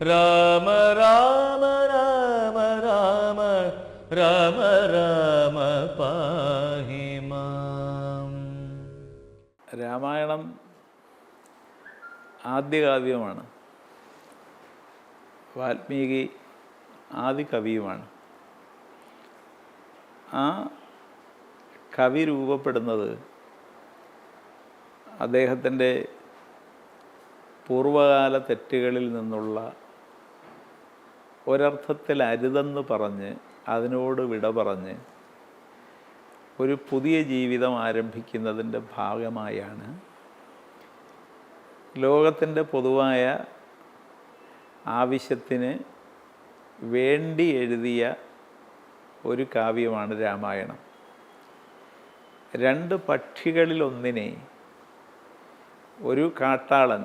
രാമ രാമ രാമ രാമ രാമ രാമ പാഹിമാം രാമായണം ആദ്യകാവ്യമാണ്. വാൽമീകി ആദ്യ കവിയുമാണ് ആ കവി രൂപപ്പെടുന്നത് അദ്ദേഹത്തിന്റെ പൂർവകാല തെറ്റുകളിൽ നിന്നുള്ള ഒരർത്ഥത്തിൽ അരുതെന്ന് പറഞ്ഞ് അതിനോട് വിട പറഞ്ഞ് ഒരു പുതിയ ജീവിതം ആരംഭിക്കുന്നതിന്റെ ഭാഗമായാണ് ലോകത്തിന്റെ പൊതുവായ ആവശ്യത്തിന് വേണ്ടി എഴുതിയ ഒരു കാവ്യമാണ് രാമായണം. രണ്ട് പക്ഷികളിലൊന്നിനെ ഒരു കാട്ടാളൻ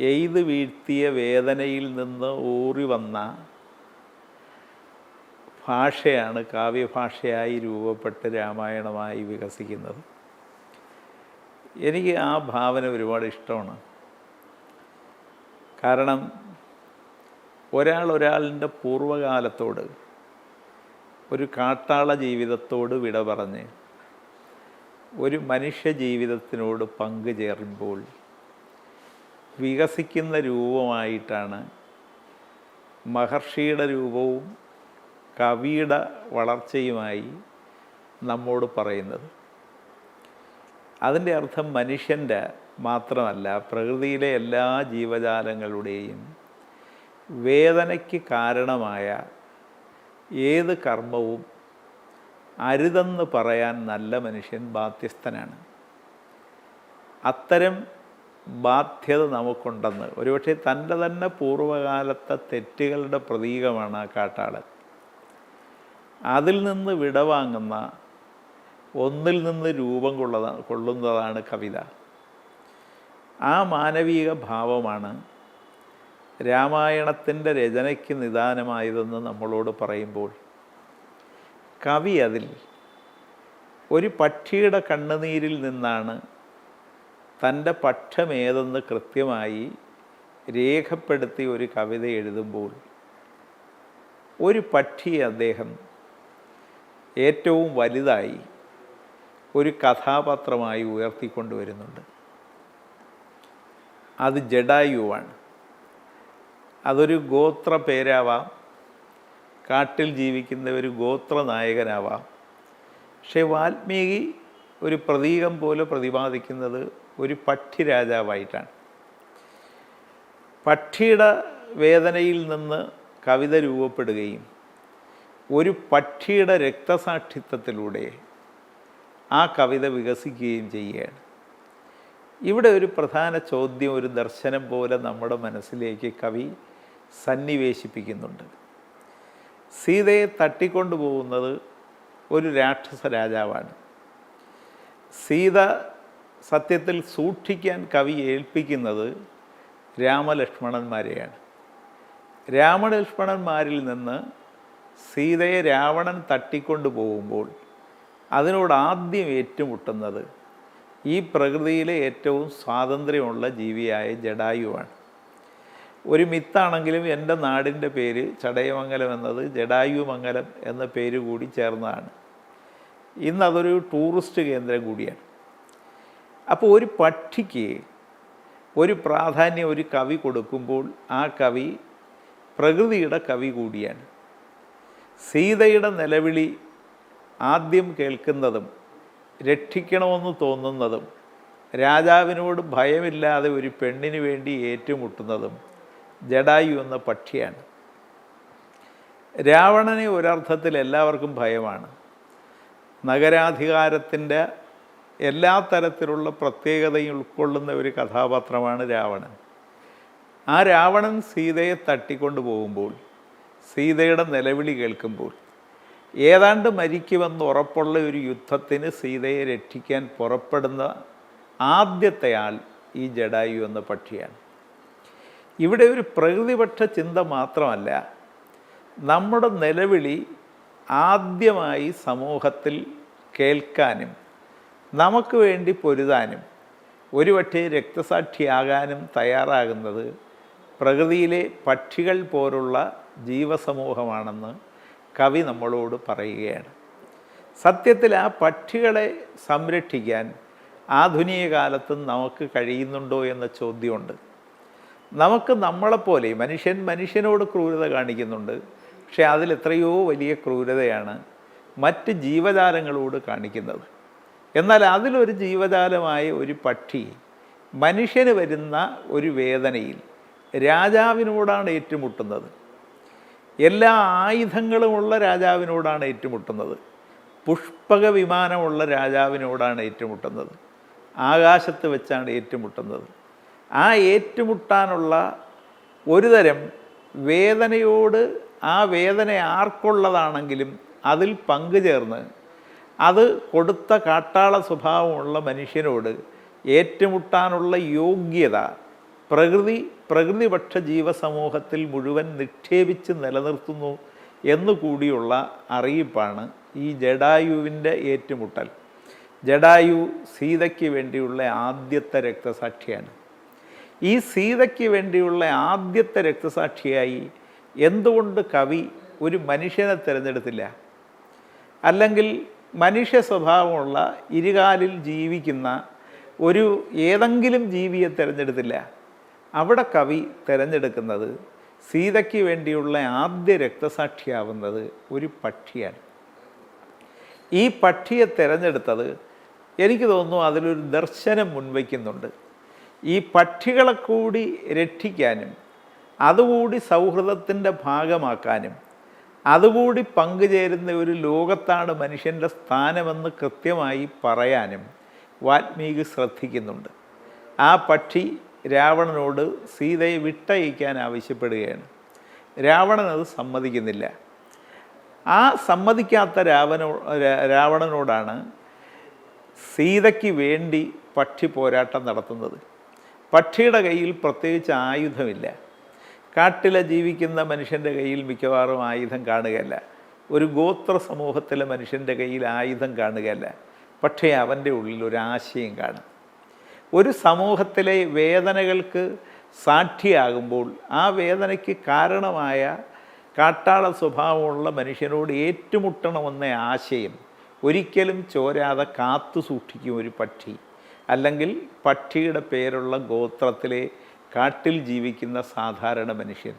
എയ്ത് വീഴ്ത്തിയ വേദനയിൽ നിന്ന് ഊറി വന്ന ഭാഷയാണ് കാവ്യഭാഷയായി രൂപപ്പെട്ട് രാമായണമായി വികസിക്കുന്നത്. എനിക്ക് ആ ഭാവന ഒരുപാട് ഇഷ്ടമാണ്. കാരണം ഒരാൾ ഒരാളിന്റെ പൂർവകാലത്തോട് ഒരു കാട്ടാള ജീവിതത്തോട് വിട പറഞ്ഞ് ഒരു മനുഷ്യ ജീവിതത്തിനോട് പങ്കുചേരുമ്പോൾ വികസിക്കുന്ന രൂപമായിട്ടാണ് മഹർഷിയുടെ രൂപവും കവിയുടെ വളർച്ചയുമായി നമ്മോട് പറയുന്നത്. അതിന്റെ അർത്ഥം മനുഷ്യന്റെ മാത്രമല്ല പ്രകൃതിയിലെ എല്ലാ ജീവജാലങ്ങളുടെയും വേദനയ്ക്ക് കാരണമായ ഏത് കർമ്മവും അരുതെന്ന് പറയാൻ നല്ല മനുഷ്യൻ ബാധ്യസ്ഥനാണ്. അത്തരം ബാധ്യത നമുക്കുണ്ടെന്ന്. ഒരുപക്ഷെ തന്റെ തന്നെ പൂർവകാലത്തെ തെറ്റുകളുടെ പ്രതീകമാണ് ആ കാട്ടാളൻ. അതിൽ നിന്ന് വിടവാങ്ങുന്ന ഒന്നിൽ നിന്ന് രൂപം കൊള്ളത കൊള്ളുന്നതാണ് കവിത. ആ മാനവീക ഭാവമാണ് രാമായണത്തിന്റെ രചനയ്ക്ക് നിദാനമായതെന്ന് നമ്മളോട് പറയുമ്പോൾ കവി അതിൽ ഒരു പക്ഷിയുടെ കണ്ണുനീരിൽ നിന്നാണ് തന്റെ പക്ഷമേതെന്ന് കൃത്യമായി രേഖപ്പെടുത്തി ഒരു കവിത എഴുതുമ്പോൾ ഒരു പക്ഷിയെ അദ്ദേഹം ഏറ്റവും വലുതായി ഒരു കഥാപാത്രമായി ഉയർത്തിക്കൊണ്ടുവരുന്നുണ്ട്. അത് ജഡായുവാണ്. അതൊരു ഗോത്ര പേരാവാം. കാട്ടിൽ ജീവിക്കുന്ന ഒരു ഗോത്ര നായകനാവാം. പക്ഷേ വാൽമീകി ഒരു പ്രതീകം പോലെ പ്രതിപാദിക്കുന്നത് ഒരു പക്ഷി രാജാവായിട്ടാണ്. പക്ഷിയുടെ വേദനയിൽ നിന്ന് കവിത രൂപപ്പെടുകയും ഒരു പക്ഷിയുടെ രക്തസാക്ഷിത്വത്തിലൂടെ ആ കവിത വികസിക്കുകയും ചെയ്യുകയാണ്. ഇവിടെ ഒരു പ്രധാന ചോദ്യം ഒരു ദർശനം പോലെ നമ്മുടെ മനസ്സിലേക്ക് കവി സന്നിവേശിപ്പിക്കുന്നുണ്ട്. സീതയെ തട്ടിക്കൊണ്ടു പോകുന്നത് ഒരു രാക്ഷസ രാജാവാണ്. സീത സത്യത്തിൽ സൂക്ഷിക്കാൻ കവി ഏൽപ്പിക്കുന്നത് രാമലക്ഷ്മണന്മാരെയാണ്. രാമലക്ഷ്മണന്മാരിൽ നിന്ന് സീതയെ രാവണൻ തട്ടിക്കൊണ്ടു പോകുമ്പോൾ അതിനോട് ആദ്യം ഏറ്റുമുട്ടുന്നത് ഈ പ്രകൃതിയിലെ ഏറ്റവും സ്വാതന്ത്ര്യമുള്ള ജീവിയായ ജഡായുവാണ്. ഒരു മിത്താണെങ്കിലും എന്റെ നാടിന്റെ പേര് ചടയമംഗലം എന്നത് ജഡായുമംഗലം എന്ന പേര് കൂടി ചേർന്നതാണ്. ഇന്ന് അതൊരു ടൂറിസ്റ്റ് കേന്ദ്രം കൂടിയാണ്. അപ്പോൾ ഒരു പക്ഷിക്ക് ഒരു പ്രാധാന്യം ഒരു കവി കൊടുക്കുമ്പോൾ ആ കവി പ്രകൃതിയുടെ കവി കൂടിയാണ്. സീതയുടെ നിലവിളി ആദ്യം കേൾക്കുന്നതും രക്ഷിക്കണമെന്ന് തോന്നുന്നതും രാജാവിനോട് ഭയമില്ലാതെ ഒരു പെണ്ണിന് വേണ്ടി ഏറ്റുമുട്ടുന്നതും ജഡായു എന്ന പക്ഷിയാണ്. രാവണനെ ഒരർത്ഥത്തിൽ എല്ലാവർക്കും ഭയമാണ്. നഗരാധികാരത്തിന്റെ എല്ലാ തരത്തിലുള്ള പ്രത്യേകതയും ഉൾക്കൊള്ളുന്ന ഒരു കഥാപാത്രമാണ് രാവണൻ. ആ രാവണൻ സീതയെ തട്ടിക്കൊണ്ടു പോകുമ്പോൾ സീതയുടെ നിലവിളി കേൾക്കുമ്പോൾ ഏതാണ്ട് മരിക്കുമെന്ന് ഉറപ്പുള്ള ഒരു യുദ്ധത്തിന് സീതയെ രക്ഷിക്കാൻ പുറപ്പെടുന്ന ആദ്യത്തെ ആൾ ഈ ജഡായു എന്ന പക്ഷിയാണ്. ഇവിടെ ഒരു പ്രകൃതിപക്ഷ ചിന്ത മാത്രമല്ല നമ്മുടെ നിലവിളി ആദ്യമായി സമൂഹത്തിൽ കേൾക്കാനും നമുക്ക് വേണ്ടി പൊരുതാനും ഒരുപക്ഷെ രക്തസാക്ഷിയാകാനും തയ്യാറാകുന്നത് പ്രകൃതിയിലെ പക്ഷികൾ പോലുള്ള ജീവസമൂഹമാണെന്ന് കവി നമ്മളോട് പറയുകയാണ്. സത്യത്തിൽ ആ പക്ഷികളെ സംരക്ഷിക്കാൻ ആധുനിക കാലത്തും നമുക്ക് കഴിയുന്നുണ്ടോ എന്ന ചോദ്യമുണ്ട്. നമുക്ക് നമ്മളെപ്പോലെ മനുഷ്യൻ മനുഷ്യനോട് ക്രൂരത കാണിക്കുന്നുണ്ട്. പക്ഷേ അതിൽ എത്രയോ വലിയ ക്രൂരതയാണ് മറ്റ് ജീവജാലങ്ങളോട് കാണിക്കുന്നത്. എന്നാൽ അതിലൊരു ജീവജാലമായ ഒരു പക്ഷി മനുഷ്യന് വരുന്ന ഒരു വേദനയിൽ രാജാവിനോടാണ് ഏറ്റുമുട്ടുന്നത്. എല്ലാ ആയുധങ്ങളുമുള്ള രാജാവിനോടാണ് ഏറ്റുമുട്ടുന്നത്. പുഷ്പക വിമാനമുള്ള രാജാവിനോടാണ് ഏറ്റുമുട്ടുന്നത്. ആകാശത്ത് വെച്ചാണ് ഏറ്റുമുട്ടുന്നത്. ആ ഏറ്റുമുട്ടാനുള്ള ഒരു തരം വേദനയോട് ആ വേദന ആർക്കുള്ളതാണെങ്കിലും അതിൽ പങ്കുചേർന്ന് അത് കൊടുത്ത കാട്ടാള സ്വഭാവമുള്ള മനുഷ്യനോട് ഏറ്റുമുട്ടാനുള്ള യോഗ്യത പ്രകൃതി പ്രകൃതിപക്ഷ ജീവസമൂഹത്തിൽ മുഴുവൻ നിക്ഷേപിച്ച് നിലനിർത്തുന്നു എന്നുകൂടിയുള്ള അറിയിപ്പാണ് ഈ ജഡായുവിന്റെ ഏറ്റുമുട്ടൽ. ജഡായു സീതയ്ക്ക് വേണ്ടിയുള്ള ആദ്യത്തെ രക്തസാക്ഷിയാണ്. ഈ സീതയ്ക്ക് വേണ്ടിയുള്ള ആദ്യത്തെ രക്തസാക്ഷിയായി എന്തുകൊണ്ട് കവി ഒരു മനുഷ്യനെ തിരഞ്ഞെടുത്തില്ല? അല്ലെങ്കിൽ മനുഷ്യ സ്വഭാവമുള്ള ഇരുകാലിൽ ജീവിക്കുന്ന ഒരു ഏതെങ്കിലും ജീവിയെ തിരഞ്ഞെടുത്തില്ല? അവിടെ കവി തിരഞ്ഞെടുക്കുന്നത് സീതയ്ക്ക് വേണ്ടിയുള്ള ആദ്യ രക്തസാക്ഷിയാവുന്നത് ഒരു പക്ഷിയാണ്. ഈ പക്ഷിയെ തിരഞ്ഞെടുത്തത് എനിക്ക് തോന്നുന്നു അതിലൊരു ദർശനം മുൻവയ്ക്കുന്നുണ്ട്. ഈ പക്ഷികളെ കൂടി രക്ഷിക്കാനും അതുകൂടി സൗഹൃദത്തിന്റെ ഭാഗമാക്കാനും അതുകൂടി പങ്കുചേരുന്ന ഒരു ലോകത്താണ് മനുഷ്യന്റെ സ്ഥാനമെന്ന് കൃത്യമായി പറയാനും വാത്മീകി ശ്രദ്ധിക്കുന്നുണ്ട്. ആ പക്ഷി രാവണനോട് സീതയെ വിട്ടയക്കാൻ ആവശ്യപ്പെടുകയാണ്. രാവണൻ അത് സമ്മതിക്കുന്നില്ല. ആ സമ്മതിക്കാത്ത രാവണോ രാവണനോടാണ് സീതയ്ക്ക് വേണ്ടി പക്ഷി പോരാട്ടം നടത്തുന്നത്. പക്ഷിയുടെ കയ്യിൽ പ്രത്യേകിച്ച് ആയുധമില്ല. കാട്ടിലെ ജീവിക്കുന്ന മനുഷ്യന്റെ കയ്യിൽ മിക്കവാറും ആയുധം കാണുകയല്ല. ഒരു ഗോത്ര സമൂഹത്തിലെ മനുഷ്യന്റെ കയ്യിൽ ആയുധം കാണുകയല്ല. പക്ഷേ അവന്റെ ഉള്ളിൽ ഒരു ആശയം കാണും. ഒരു സമൂഹത്തിലെ വേദനകൾക്ക് സാക്ഷിയാകുമ്പോൾ ആ വേദനയ്ക്ക് കാരണമായ കാട്ടാള സ്വഭാവമുള്ള മനുഷ്യനോട് ഏറ്റുമുട്ടണമെന്ന ആശയം ഒരിക്കലും ചോരാതെ കാത്തു സൂക്ഷിക്കും ഒരു പക്ഷി. അല്ലെങ്കിൽ പക്ഷിയുടെ പേരുള്ള ഗോത്രത്തിലെ കാട്ടിൽ ജീവിക്കുന്ന സാധാരണ മനുഷ്യൻ.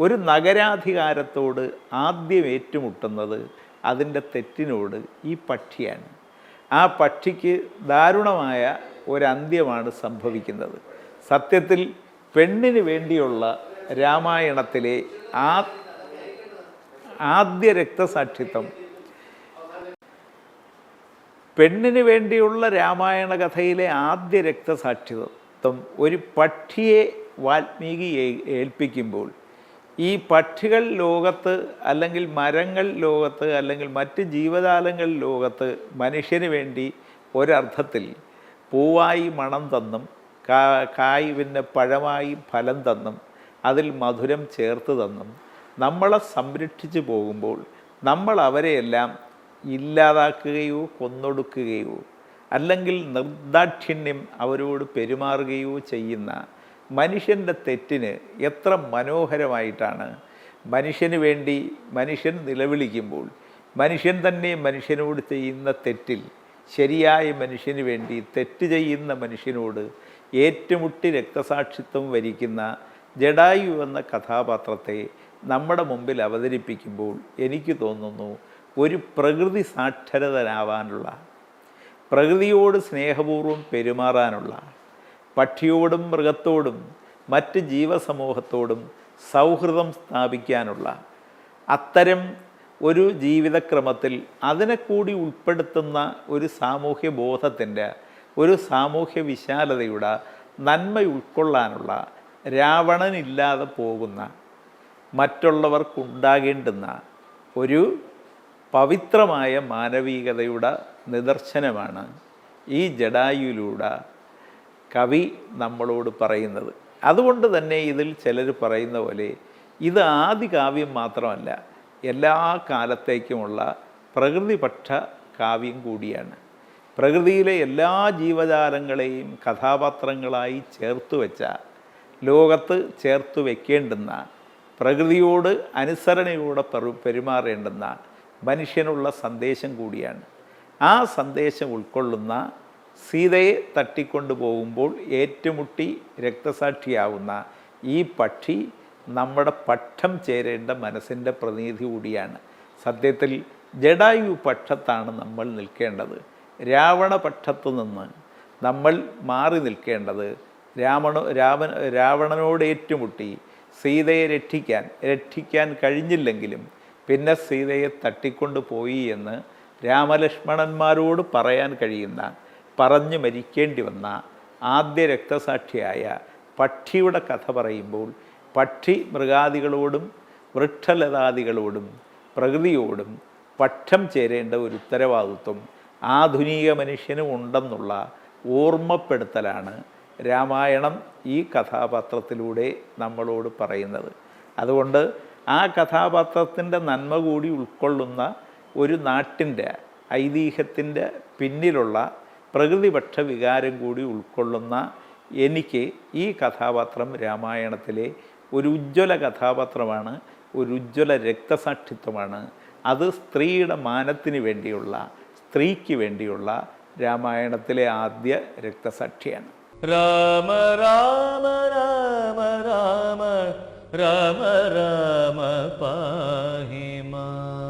ഒരു നഗരാധികാരത്തോട് ആദ്യം ഏറ്റുമുട്ടുന്നത് അതിന്റെ തെറ്റിനോട് ഈ പക്ഷിയാണ്. ആ പക്ഷിക്ക് ദാരുണമായ ഒരന്ത്യമാണ് സംഭവിക്കുന്നത്. സത്യത്തിൽ പെണ്ണിന് വേണ്ടിയുള്ള രാമായണത്തിലെ ആ ആദ്യ രക്തസാക്ഷിത്വം പെണ്ണിന് വേണ്ടിയുള്ള രാമായണ കഥയിലെ ആദ്യ രക്തസാക്ഷിത്വം ഒരു പക്ഷിയെ വാൽമീകി ഏൽപ്പിക്കുമ്പോൾ ഈ പക്ഷികൾ ലോകത്ത് അല്ലെങ്കിൽ മരങ്ങൾ ലോകത്ത് അല്ലെങ്കിൽ മറ്റ് ജീവജാലങ്ങൾ ലോകത്ത് മനുഷ്യന് വേണ്ടി ഒരർത്ഥത്തിൽ പൂവായി മണം തന്നും കാ കായ് പിന്നെ പഴമായി ഫലം തന്നും അതിൽ മധുരം ചേർത്ത് തന്നും നമ്മളെ സംരക്ഷിച്ചു പോകുമ്പോൾ നമ്മൾ അവരെയെല്ലാം ഇല്ലാതാക്കുകയോ കൊന്നൊടുക്കുകയോ അല്ലെങ്കിൽ നിർദാക്ഷിണ്യം അവരോട് പെരുമാറുകയോ ചെയ്യുന്ന മനുഷ്യന്റെ തെറ്റിന് എത്ര മനോഹരമായിട്ടാണ്. മനുഷ്യന് വേണ്ടി മനുഷ്യൻ നിലവിളിക്കുമ്പോൾ മനുഷ്യൻ തന്നെ മനുഷ്യനോട് ചെയ്യുന്ന തെറ്റിൽ ശരിയായ മനുഷ്യന് വേണ്ടി തെറ്റ് ചെയ്യുന്ന മനുഷ്യനോട് ഏറ്റുമുട്ടി രക്തസാക്ഷിത്വം വരിക്കുന്ന ജഡായു എന്ന കഥാപാത്രത്തെ നമ്മുടെ മുമ്പിൽ അവതരിപ്പിക്കുമ്പോൾ എനിക്ക് തോന്നുന്നു ഒരു പ്രകൃതി സാക്ഷരതനാവാനുള്ള പ്രകൃതിയോട് സ്നേഹപൂർവം പെരുമാറാനുള്ള പക്ഷിയോടും മൃഗത്തോടും മറ്റ് ജീവസമൂഹത്തോടും സൗഹൃദം സ്ഥാപിക്കാനുള്ള അത്തരം ഒരു ജീവിതക്രമത്തിൽ അതിനെ കൂടി ഉൾപ്പെടുത്തുന്ന ഒരു സാമൂഹ്യ ബോധത്തിന്റെ ഒരു സാമൂഹ്യ വിശാലതയുടെ നന്മ ഉൾക്കൊള്ളാനുള്ള രാവണനില്ലാതെ പോകുന്ന മറ്റുള്ളവർക്കുണ്ടാകേണ്ടുന്ന ഒരു പവിത്രമായ മാനവികതയുടെ നിദർശനമാണ് ഈ ജഡായുലൂടെ കവി നമ്മളോട് പറയുന്നത്. അതുകൊണ്ട് തന്നെ ഇതിൽ ചിലർ പറയുന്ന പോലെ ഇത് ആദ്യ കാവ്യം മാത്രമല്ല എല്ലാ കാലത്തേക്കുമുള്ള പ്രകൃതിപക്ഷ കാവ്യം കൂടിയാണ്. പ്രകൃതിയിലെ എല്ലാ ജീവജാലങ്ങളെയും കഥാപാത്രങ്ങളായി ചേർത്ത് വെച്ച ലോകത്ത് ചേർത്ത് വെക്കേണ്ടുന്ന പ്രകൃതിയോട് അനുസരണയോടെ പെരുമാറേണ്ടുന്ന മനുഷ്യനുള്ള സന്ദേശം കൂടിയാണ്. ആ സന്ദേശം ഉൾക്കൊള്ളുന്ന സീതയെ തട്ടിക്കൊണ്ടു പോകുമ്പോൾ ഏറ്റുമുട്ടി രക്തസാക്ഷിയാവുന്ന ഈ പക്ഷി നമ്മുടെ പക്ഷം ചേരേണ്ട മനസ്സിന്റെ പ്രതിനിധി കൂടിയാണ്. സത്യത്തിൽ ജഡായു പക്ഷത്താണ് നമ്മൾ നിൽക്കേണ്ടത്. രാവണ പക്ഷത്തു നിന്ന് നമ്മൾ മാറി നിൽക്കേണ്ടത് രാവണ രാവൻ രാവണനോട് ഏറ്റുമുട്ടി സീതയെ രക്ഷിക്കാൻ രക്ഷിക്കാൻ കഴിഞ്ഞില്ലെങ്കിലും പിന്നെ സീതയെ തട്ടിക്കൊണ്ട് പോയി എന്ന് രാമലക്ഷ്മണന്മാരോട് പറയാൻ കഴിയുന്ന പറഞ്ഞു മരിക്കേണ്ടി വന്ന ആദ്യ രക്തസാക്ഷിയായ പക്ഷിയുടെ കഥ പറയുമ്പോൾ പക്ഷി മൃഗാദികളോടും വൃക്ഷലതാദികളോടും പ്രകൃതിയോടും പക്ഷം ചേരേണ്ട ഒരു ഉത്തരവാദിത്വം ആധുനിക മനുഷ്യനും ഉണ്ടെന്നുള്ള ഓർമ്മപ്പെടുത്തലാണ് രാമായണം ഈ കഥാപാത്രത്തിലൂടെ നമ്മളോട് പറയുന്നത്. അതുകൊണ്ട് ആ കഥാപാത്രത്തിന്റെ നന്മ കൂടി ഉൾക്കൊള്ളുന്ന ഒരു നാട്ടിന്റെ ഐതിഹ്യത്തിന്റെ പിന്നിലുള്ള പ്രകൃതിപക്ഷ വികാരം കൂടി ഉൾക്കൊള്ളുന്ന എനിക്ക് ഈ കഥാപാത്രം രാമായണത്തിലെ ഒരു ഉജ്ജ്വല കഥാപാത്രമാണ് ഒരു ഉജ്ജ്വല രക്തസാക്ഷിത്വമാണ്. അത് സ്ത്രീയുടെ മാനത്തിന് വേണ്ടിയുള്ള സ്ത്രീക്ക് വേണ്ടിയുള്ള രാമായണത്തിലെ ആദ്യ രക്തസാക്ഷിയാണ്. രാമ രാമ രാമ രാമ राम राम पाहि मा।